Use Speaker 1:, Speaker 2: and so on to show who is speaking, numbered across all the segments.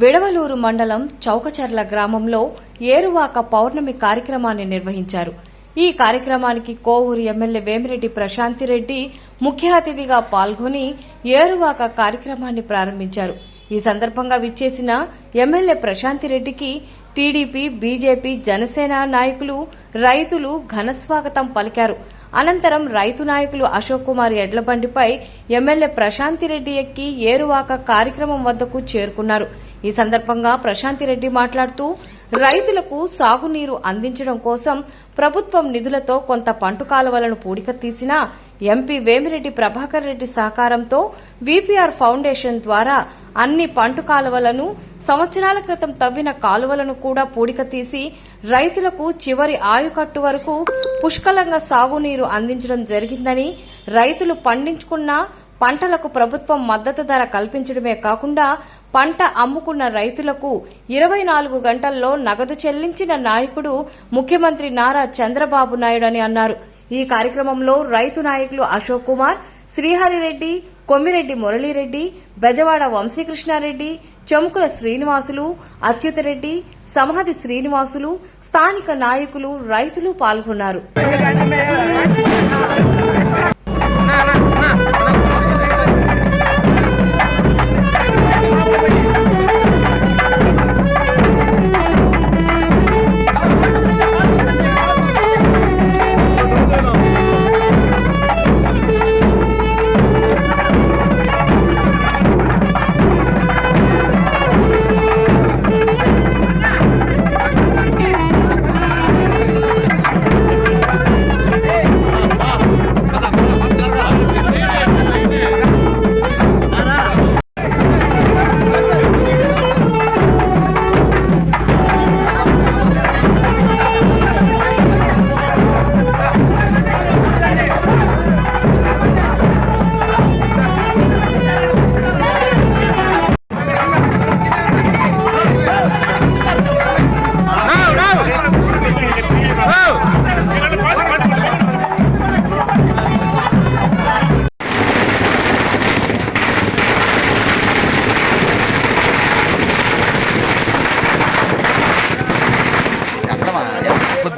Speaker 1: విడవలూరు మండలం చౌకచర్ల గ్రామంలో ఏరువాక పౌర్ణమి కార్యక్రమాన్ని నిర్వహించారు. ఈ కార్యక్రమానికి కోవూరు ఎమ్మెల్యే వేమిరెడ్డి ప్రశాంతిరెడ్డి ముఖ్య అతిథిగా పాల్గొని ఏరువాక కార్యక్రమాన్ని ప్రారంభించారు. ఈ సందర్భంగా విచ్చేసిన ఎమ్మెల్యే ప్రశాంతిరెడ్డికి టీడీపీ బీజేపీ జనసేన నాయకులు రైతులు ఘనస్వాగతం పలికారు. అనంతరం రైతు నాయకులు అశోక్ కుమార్ ఎడ్లబండిపై ఎమ్మెల్యే ప్రశాంతిరెడ్డి ఎక్కి ఏరువాక కార్యక్రమం వద్దకు చేరుకున్నారు. ఈ సందర్భంగా ప్రశాంతిరెడ్డి మాట్లాడుతూ రైతులకు సాగునీరు అందించడం కోసం ప్రభుత్వం నిధులతో కొంత పంటు కాలువలను పూడిక తీసినా ఎంపీ వేమిరెడ్డి ప్రభాకర్ రెడ్డి సహకారంతో వీపీఆర్ ఫౌండేషన్ ద్వారా అన్ని పంటు కాలువలను సంవత్సరాల క్రితం తవ్విన కాలువలను కూడా పూడిక తీసి రైతులకు చివరి ఆయుకట్టు వరకు పుష్కలంగా సాగునీరు అందించడం జరిగిందని రైతులు పండించుకున్న పంటలకు ప్రభుత్వం మద్దతు ధర కల్పించడమే కాకుండా పంట అమ్ముకున్న రైతులకు ఇరవై నాలుగు గంటల్లో నగదు చెల్లించిన నాయకుడు ముఖ్యమంత్రి నారా చంద్రబాబు నాయుడు అని అన్నారు. ఈ కార్యక్రమంలో రైతు నాయకులు అశోక్ కుమార్ శ్రీహరిరెడ్డి కొమ్మిరెడ్డి మురళీరెడ్డి బెజవాడ వంశీకృష్ణారెడ్డి చెముకుల శ్రీనివాసులు అచ్యుతరెడ్డి సమాధి శ్రీనివాసులు స్థానిక నాయకులు రైతులు పాల్గొన్నారు.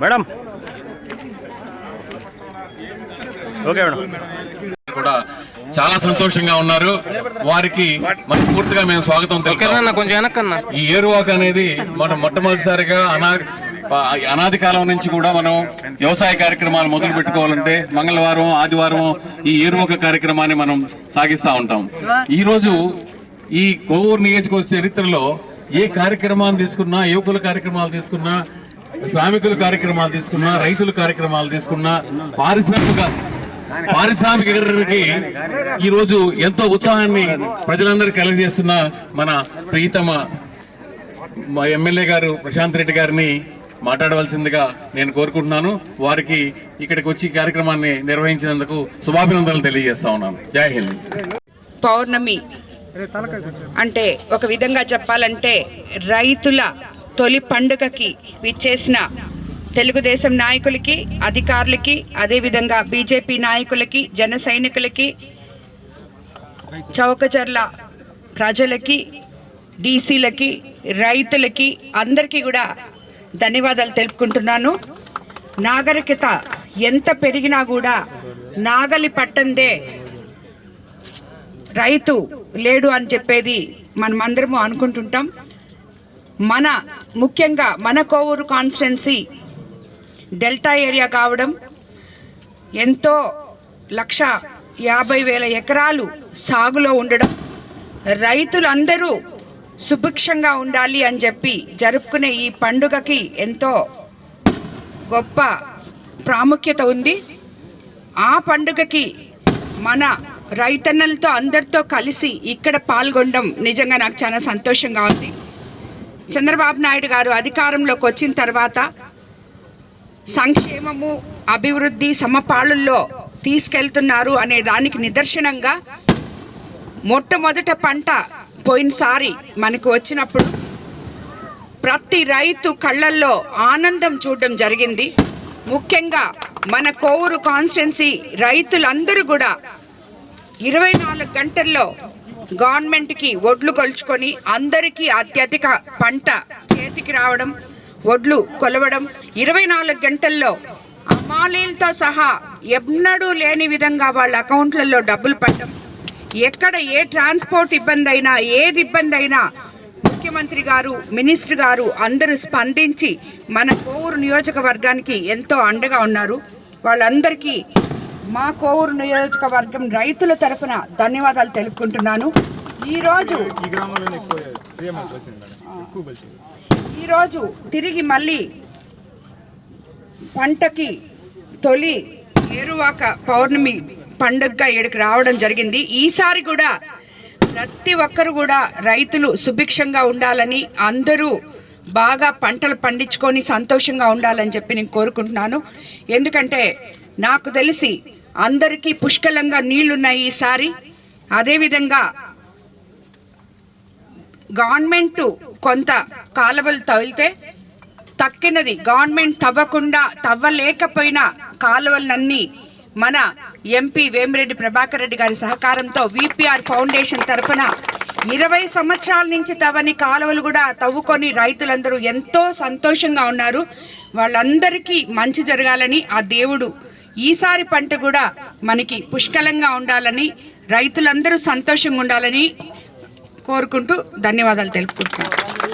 Speaker 2: మేడం. Okay madam.
Speaker 3: కూడా చాలా సంతోషంగా ఉన్నారు. వారికి మనస్ఫూర్తిగా మేము స్వాగతం
Speaker 4: కొంచెం వెనకన్నా
Speaker 3: ఈ ఏరువాక అనేది మనం మొట్టమొదటిసారిగా అనా అనాది కాలం నుంచి కూడా మనం వ్యవసాయ కార్యక్రమాలు మొదలు పెట్టుకోవాలంటే మంగళవారం ఆదివారం ఈ ఏరువాక కార్యక్రమాన్ని మనం సాగిస్తా ఉంటాం. ఈ రోజు ఈ కోవూరు నియోజకవర్గ చరిత్రలో ఏ కార్యక్రమాలు తీసుకున్నా యువకుల కార్యక్రమాలు తీసుకున్నా శ్రామికుల కార్యక్రమాలు తీసుకున్నా రైతుల కార్యక్రమాలు తీసుకున్నా పారిశ్రామిక పారిశ్రామికకి ఈ రోజు ఎంతో ఉత్సాహాన్ని ప్రజలందరూ కలుగజేస్తున్న మన ప్రీతమ మా ఎమ్మెల్యే గారు ప్రశాంత్ రెడ్డి గారిని మాట్లాడవలసిందిగా నేను కోరుకుంటున్నాను. వారికి ఇక్కడికి వచ్చి కార్యక్రమాన్ని నిర్వహించినందుకు శుభాభినందనలు తెలియజేస్తా ఉన్నాను. జై హింద్.
Speaker 5: పౌర్ణమి అంటే ఒక విధంగా చెప్పాలంటే రైతుల తొలి పండుగకి విచ్చేసిన తెలుగుదేశం నాయకులకి అధికారులకి అదేవిధంగా బీజేపీ నాయకులకి జన సైనికులకి చౌకచర్ల ప్రజలకి డీసీలకి రైతులకి అందరికీ కూడా ధన్యవాదాలు తెలుపుకుంటున్నాను. నాగరికత ఎంత పెరిగినా కూడా నాగలి పట్టందే రైతు లేడు అని చెప్పేది మనమందరము అనుకుంటుంటాం. మన ముఖ్యంగా మన కోవూరు కాన్స్టిట్యున్సీ డెల్టా ఏరియా కావడం ఎంతో లక్ష యాభై వేల ఎకరాలు సాగులో ఉండడం రైతులందరూ సుభిక్షంగా ఉండాలి అని చెప్పి జరుపుకునే ఈ పండుగకి ఎంతో గొప్ప ప్రాముఖ్యత ఉంది. ఆ పండుగకి మన రైతన్నలతో అందరితో కలిసి ఇక్కడ పాల్గొనడం నిజంగా నాకు చాలా సంతోషంగా ఉంది. చంద్రబాబు నాయుడు గారు అధికారంలోకి వచ్చిన తర్వాత సంక్షేమము అభివృద్ధి సమపాళుల్లో తీసుకెళ్తున్నారు అనే దానికి నిదర్శనంగా మొట్టమొదట పంట పోయినసారి మనకు వచ్చినప్పుడు ప్రతి రైతు కళ్ళల్లో ఆనందం చూడడం జరిగింది. ముఖ్యంగా మన కోవూరు కాన్స్టిట్యున్సీ రైతులందరూ కూడా ఇరవై నాలుగు గంటల్లో గవర్నమెంట్కి ఒడ్లు కొలుచుకొని అందరికీ అత్యధిక పంట చేతికి రావడం ఒడ్లు కొలవడం ఇరవై నాలుగు గంటల్లో అమాలీలతో సహా ఎన్నడూ లేని విధంగా వాళ్ళ అకౌంట్లలో డబ్బులు పడడం. ఎక్కడ ఏ ట్రాన్స్పోర్ట్ ఇబ్బంది అయినా ఏది ఇబ్బంది అయినా ముఖ్యమంత్రి గారు మినిస్టర్ గారు అందరూ స్పందించి మన కోవూరు నియోజకవర్గానికి ఎంతో అండగా ఉన్నారు. వాళ్ళందరికీ మా కోవూరు నియోజకవర్గం రైతుల తరఫున ధన్యవాదాలు తెలుపుకుంటున్నాను. ఈరోజు ఈరోజు తిరిగి మళ్ళీ పంటకి తొలి ఏరువాక పౌర్ణమి పండుగగా ఇక్కడికి రావడం జరిగింది. ఈసారి కూడా ప్రతి ఒక్కరు కూడా రైతులు సుభిక్షంగా ఉండాలని అందరూ బాగా పంటలు పండించుకొని సంతోషంగా ఉండాలని చెప్పి నేను కోరుకుంటున్నాను. ఎందుకంటే నాకు తెలిసి అందరికీ పుష్కలంగా నీళ్ళున్నాయి ఈసారి అదేవిధంగా గవర్నమెంట్ కొంత కాలువలు తవ్వితే తక్కినది. గవర్నమెంట్ తవ్వకుండా తవ్వలేకపోయిన కాలువలన్నీ మన ఎంపీ వేమిరెడ్డి ప్రభాకర్ రెడ్డి గారి సహకారంతో విపిఆర్ ఫౌండేషన్ తరఫున ఇరవై సంవత్సరాల నుంచి తవ్వని కాలువలు కూడా తవ్వుకొని రైతులందరూ ఎంతో సంతోషంగా ఉన్నారు. వాళ్ళందరికీ మంచి జరగాలని ఆ దేవుడు ఈసారి పంట కూడా మనకి పుష్కలంగా ఉండాలని రైతులందరూ సంతోషంగా ఉండాలని కోరుకుంటూ ధన్యవాదాలు తెలుపుకుంటున్నాను